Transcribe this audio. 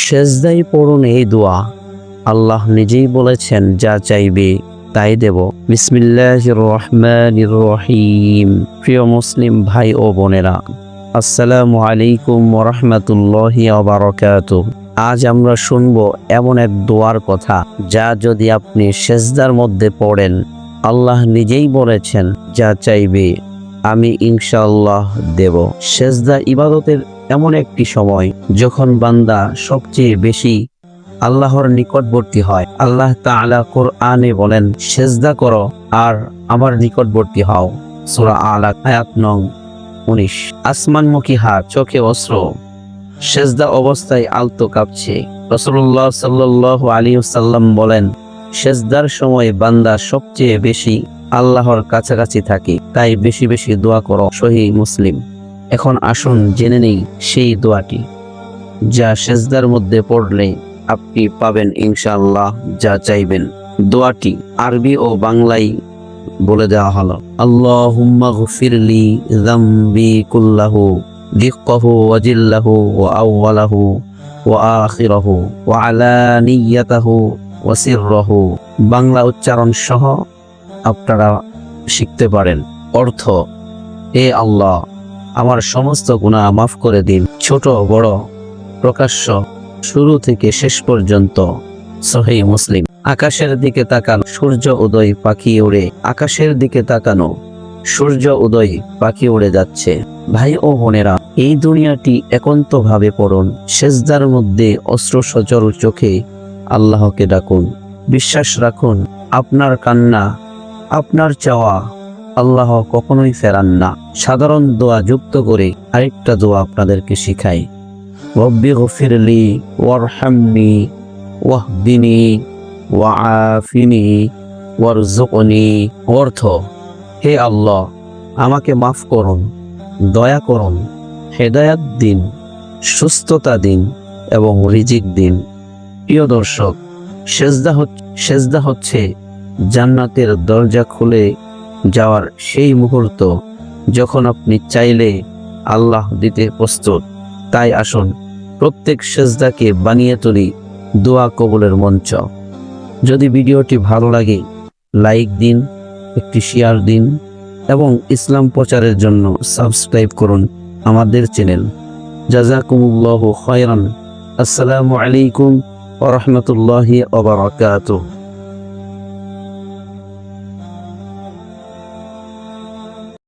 সেজদাই পড়ুন এই দোয়া। আল্লাহ নিজেই বলেছেন, যা চাইবে তাই দেব। বিসমিল্লাহ রহমান রহিম প্রিয় মুসলিম ভাই ও বোনেরা, আসসালামু আলাইকুম ওরহমতুল্লাহ বারকাত আজ আমরা শুনব এমন এক দোয়ার কথা, যা যদি আপনি সেজদার মধ্যে পড়েন, আল্লাহ নিজেই বলেছেন, যা চাইবে আমি ইনশাআল্লাহ দেব। সেজদা ইবাদতের এমন একটি সময় যখন বান্দা সবচেয়ে বেশি আল্লাহর নিকটবর্তী হয়। আল্লাহ তাআলা কোরআনে বলেন, সেজদা করো আর আমার নিকটবর্তী হও। সূরা আলা আয়াত নং, উনিশ। আসমানমুখী হাত চোখে অস্ত্র। সেজদা অবস্থায় আলতো কাঁপছে। রসুল্লাহ সাল্লাহ আলী সাল্লাম বলেন, সেজদার সময় বান্দা সবচেয়ে বেশি আল্লাহর কাছাকাছি থাকে, তাই বেশি বেশি দোয়া করো সহি মুসলিম। এখন আসুন, জেনে নেই সেই দোয়াটি, যা সেজদার মধ্যে পড়লে আপনি পাবেন ইনশাআল্লাহ, যা চাইবেন। দোয়াটি আরবি ও বাংলায় বলে দেওয়া হলো, আল্লাহুম্মা গফিরলি যামবি কুল্লাহু, দিক্কাহু ওয়া জিল্লাহু ওয়া আউওয়ালাহু ওয়া আখিরাহু ওয়া আলানিয়াতাহু ওয়া সিররাহু। বাংলা উচ্চারণ সহ আপনারা শিখতে পারেন। অর্থ এ আল্লাহ আমার সমস্ত গুনাহ মাফ করে দিন। ছোট, বড়, প্রকাশ্য, শুরু থেকে শেষ পর্যন্ত। সহি মুসলিম। আকাশের দিকে তাকানো, সূর্য উদয় পাখি উড়ে, আকাশের দিকে তাকানো, সূর্য উদয় পাখি উড়ে যাচ্ছে। ভাই ও বোনেরা, এই দুনিয়াটি একান্তভাবে পড়ুন। সেজদার মধ্যে অস্ত্র সচল চোখে আল্লাহকে ডাকুন। বিশ্বাস রাখুন, আপনার কান্না, আপনার চাওয়া আল্লাহ কখনোই ফেরান না। সাধারণ দোয়া যুক্ত করে আরেকটা দোয়া আপনাদেরকে শিখাই। রব্বি গফিরলি ওয়ারহামনি, ওয়াহদিনী, ওয়াআফিনি ওয়ারজুকনি অর্থ, হে আল্লাহ, আমাকে মাফ করুন, দয়া করুন, হেদায়াত দিন, সুস্থতা দিন এবং রিজিক দিন। প্রিয় দর্শক, সেজদা হচ্ছে সেজদা হচ্ছে জান্নাতের দরজা খুলে যাওয়ার সেই মুহূর্ত যখন আপনি চাইলে আল্লাহ দিতে প্রস্তুত। তাই আসুন, প্রত্যেক সেজদাকে বানিয়ে তুলি দোয়া কবুলের মঞ্চ। যদি ভিডিওটি ভালো লাগে, লাইক দিন, একটি শেয়ার দিন এবং ইসলাম প্রচারের জন্য সাবস্ক্রাইব করুন আমাদের চ্যানেল। জাজাকুমুল্লাহ খয়রান। আসসালামু আলাইকুম ওরহমতুল্লাহি ওবরাকাতুহ